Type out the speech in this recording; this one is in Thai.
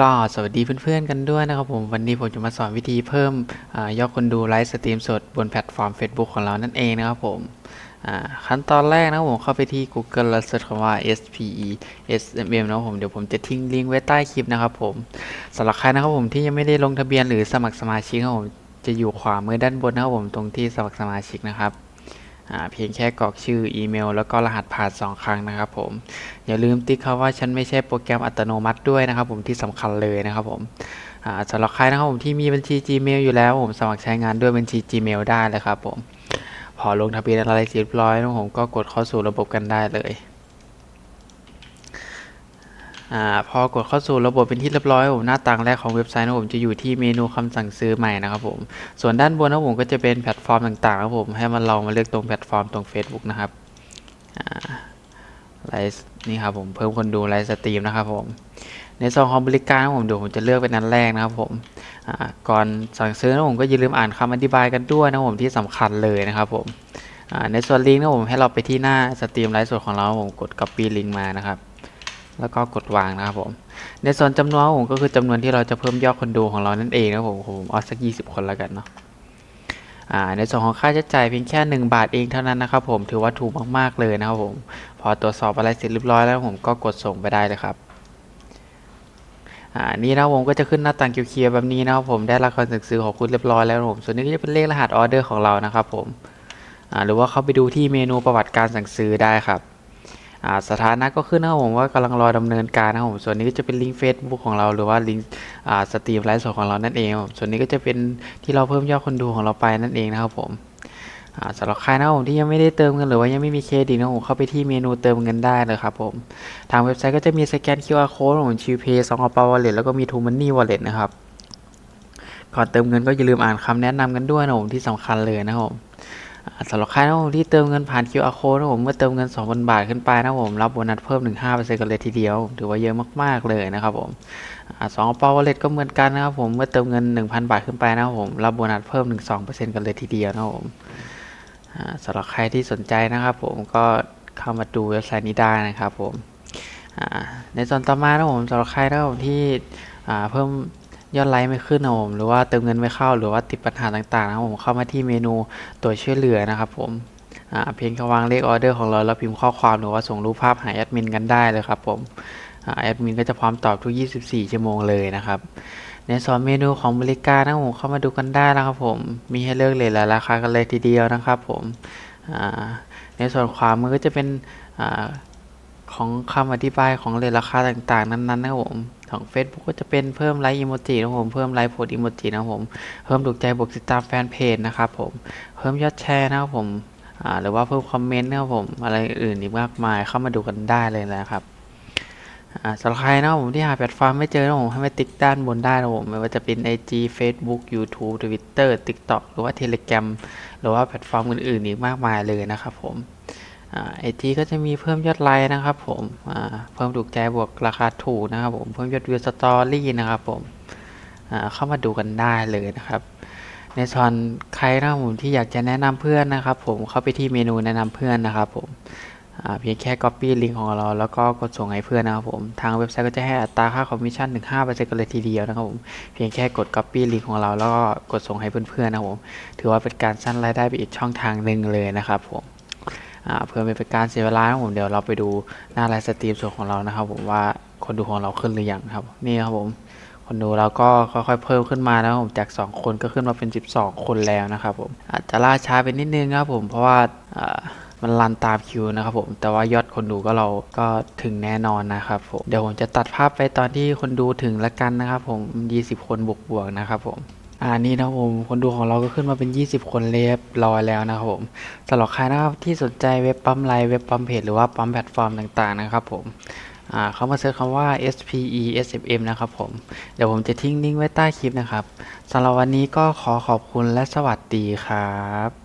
ก็สวัสดีเพื่อนๆกันด้วยนะครับผม วันนี้ผมจะมาสอนวิธีเพิ่มอยอดคนดูไลฟ์สตรีมสดบนแพลตฟอร์ม Facebook ของเรานั่นเองนะครับผมขั้นตอนแรกนะครับผมเข้าไปที่ Google แล้วเสิร์ชคำว่า SPE SMM นะครับผมเดี๋ยวผมจะทิ้งลิงก์ไว้ใต้คลิปนะครับผมสำหรับใครนะครับผมที่ยังไม่ได้ลงทะเบียนหรือสมัครสมาชิกนะครับผมจะอยู่ขวามือด้านบนนะครับผมตรงที่สมัครสมาชิกนะครับ เพียงแค่กรอกชื่ออีเมล แล้วก็รหัสผ่านสองครั้งนะครับผมอย่าลืมติ๊กคำว่าฉันไม่ใช่โปรแกรมอัตโนมัติด้วยนะครับผมที่สำคัญเลยนะครับผมสำหรับใครนะครับผมที่มีบัญชี Gmail อยู่แล้วผมสมัครใช้งานด้วยบัญชี Gmail ได้เลยครับผมพอลงทะเบียนอะไรเสร็จเรียบร้อยนะครับผมก็กดเข้าสู่ระบบกันได้เลย อ่าพอกดเข้าสู่ระบบเป็นที่เรียบร้อยผมหน้าต่างแรกของเว็บไซต์นะผมจะอยู่ที่เมนูคำสั่งซื้อใหม่นะครับผมส่วนด้านบนนะผมก็จะเป็นแพลตฟอร์มต่างๆนะครับผมให้มันลองมาเลือกตรงแพลตฟอร์มตรง Facebook นะครับไลฟ์นี่ครับผมเพิ่มคนดูไลฟ์สตรีมนะครับผมในส่วนของบริการนะผมเดี๋ยวผมจะเลือกเป็นอันแรกนะครับผมก่อนสั่งซื้อนะผมก็อย่าลืมอ่านคำอธิบายกันด้วยนะผมที่สำคัญเลยนะครับผมในส่วนลิงก์นะผมให้เราไปที่หน้าสตรีมไลฟ์สดของเราผมกด copy ลิงก์มานะครับ แล้วก็กดวางนะครับผม ในส่วนจำนวนผมก็คือจำนวนที่เราจะเพิ่มยอดคนดูของเรานั่นเองนะผมผมเอาสัก 20 คนแล้วกันเนาะในส่วนของค่าใช้จ่ายเพียงแค่ 1 บาทเองเท่านั้นนะครับผมถือว่าถูกมากๆเลยนะครับผม พอตรวจสอบอะไรเสร็จเรียบร้อยแล้วผมก็กดส่งไปได้เลยครับอ่านี่นะผมก็จะขึ้นหน้าต่างเขียวๆแบบนี้นะครับผมได้รับการสั่งซื้อของคุณเรียบร้อยแล้วผมส่วนนี้ก็จะเป็นเลขรหัสออเดอร์ของเรานะครับผมอ่าหรือว่าเข้าไปดูที่เมนูประวัติการสั่งซื้อได้ครับ สถานะก็ขึ้นนะครับผมว่ากำลังรอดำเนินการนะครับผมส่วนนี้ก็จะเป็นลิงก์ Facebook ของเราหรือว่าลิงก์สตรีมไลฟ์สดของเรานั่นเองส่วนนี้ก็จะเป็นที่เราเพิ่มยอดคนดูของเราไปนั่นเองนะครับผมสำหรับใครนะครับผมที่ยังไม่ได้เติมเงินหรือว่ายังไม่มีเครดิตนะผมเข้าไปที่เมนูเติมเงินได้เลยครับผมทางเว็บไซต์ก็จะมีสแกน QR code ของชิวเพย์สองอัปาวอลเล็ตแล้วก็มีทูมันนี่วอลเล็ตนะครับก่อนเติมเงินก็อย่าลืมอ่านคำแนะนำกันด้วยนะผมที่สำคัญเลยนะครับผม สำหรับใครนะครับผมที่เติมเงินผ่าน QR code นะครับผมเมื่อเติมเงิน 2,000 บาทขึ้นไปนะครับผมรับโบนัสเพิ่มถึง5%กันเลยทีเดียว ถือว่าเยอะมากๆเลยนะครับผมสองอปาวอลเล็ตก็เหมือนกันนะครับผมเมื่อเติมเงิน 1,000 บาทขึ้นไปนะครับผมรับโบนัสเพิ่มถึง2%กันเลยทีเดียวนะครับผมสำหรับใครที่สนใจนะครับผมก็เข้ามาดูเว็บไซต์นี้ได้นะครับผมในส่วนต่อมานะครับผมสำหรับใครนะครับผมที่เพิ่ม ยอดไลค์ไม่ขึ้นนะผมหรือว่าเติมเงินไม่เข้าหรือว่าติดปัญหาต่างๆนะผมเข้ามาที่เมนูตัวช่วยเหลือนะครับผมอ่าเพียงแค่วางเลขออเดอร์ของเราแล้วพิมพ์ข้อความหรือว่าส่งรูปภาพหาแอดมินกันได้เลยครับผมแอดมินก็จะพร้อมตอบทุก 24 ชั่วโมงเลยนะครับ ในส่วนเมนูของบริการนะผมเข้ามาดูกันได้นะครับผม มีให้เลือกเลยหลายราคากันเลยทีเดียวนะครับผมอ่าในส่วนขวามือก็จะเป็นอา ของคำอธิบายของเลทราคาต่างๆ นั้นๆนะครับผมของ Facebook ก็จะเป็นเพิ่มไลค์อีโมจินะผมเพิ่มไลค์โพสอีโมจินะผมเพิ่มถูกใจบวกติดตามแฟนเพจนะครับผมเพิ่มยอดแชร์นะครับผมหรือว่าเพิ่มคอมเมนต์นะครับผมอะไรอื่นอีกมากมายเข้ามาดูกันได้เลยนะครับสำหรับใครนะครับผมที่หาแพลตฟอร์มไม่เจอนะผมให้ไปติ๊กด้านบนได้นะผมไม่ว่าจะเป็น IG Facebook YouTube Twitter TikTok หรือว่า Telegram หรือว่าแพลตฟอร์มอื่นๆอีกมากมายเลยนะครับผม ไอจีก็จะมีเพิ่มยอดไลค์นะครับผมเพิ่มถูกใจบวกราคาถูกนะครับผมเพิ่มยอดวิวสตอรี่นะครับผมเข้ามาดูกันได้เลยนะครับ ในส่วนใครนะครับผมที่อยากจะแนะนำเพื่อนนะครับ ผมเข้าไปที่เมนูแนะนำเพื่อนนะครับผมเพียงแค่ Copy ลิงก์ของเรา แล้วก็กดส่งให้เพื่อนนะครับผมทางเว็บไซต์ก็จะให้อัตราค่าคอมมิชชั่นถึง5%กันเลยทีเดียวนะครับผมเพียงแค่กด Copy ลิงก์ของเรา แล้วก็กดส่งให้เพื่อนๆนะครับผมถือว่าเป็นการสร้างรายได้ไปอีกช่องทางหนึ่งเลยนะครับผม เพื่อไม่เป็นการเสียเวลาครับผมเดี๋ยวเราไปดูหน้าไลฟ์สตรีมส่วนของเรานะครับผมว่าคนดูของเราขึ้นหรือยังครับนี่ครับผมคนดูเราก็ค่อยๆเพิ่มขึ้นมาแล้วผมจาก 2 คนก็ขึ้นมาเป็น 12 คนแล้วนะครับผมอาจจะล่าช้าไปนิดนึงครับผมเพราะว่ามันรันตามคิวนะครับผมแต่ว่ายอดคนดูก็เราก็ถึงแน่นอนนะครับผมเดี๋ยวผมจะตัดภาพไปตอนที่คนดูถึงละกันนะครับผม 20 คนบวกบวกๆนะครับผม อ่านี่นะครับผมคนดูของเราก็ขึ้นมาเป็น 20 คนเรียบร้อยแล้วนะครับผมสำหรับใครนะครับที่สนใจเว็บปั๊มไลน์เว็บปั๊มเพจหรือว่าปั๊มแพลตฟอร์มต่างๆนะครับผมอ่าเขามาเซิร์ชคำว่า SPE SFM นะครับผมเดี๋ยวผมจะทิ้งลิงก์ไว้ใต้คลิปนะครับสำหรับวันนี้ก็ขอขอบคุณและสวัสดีครับ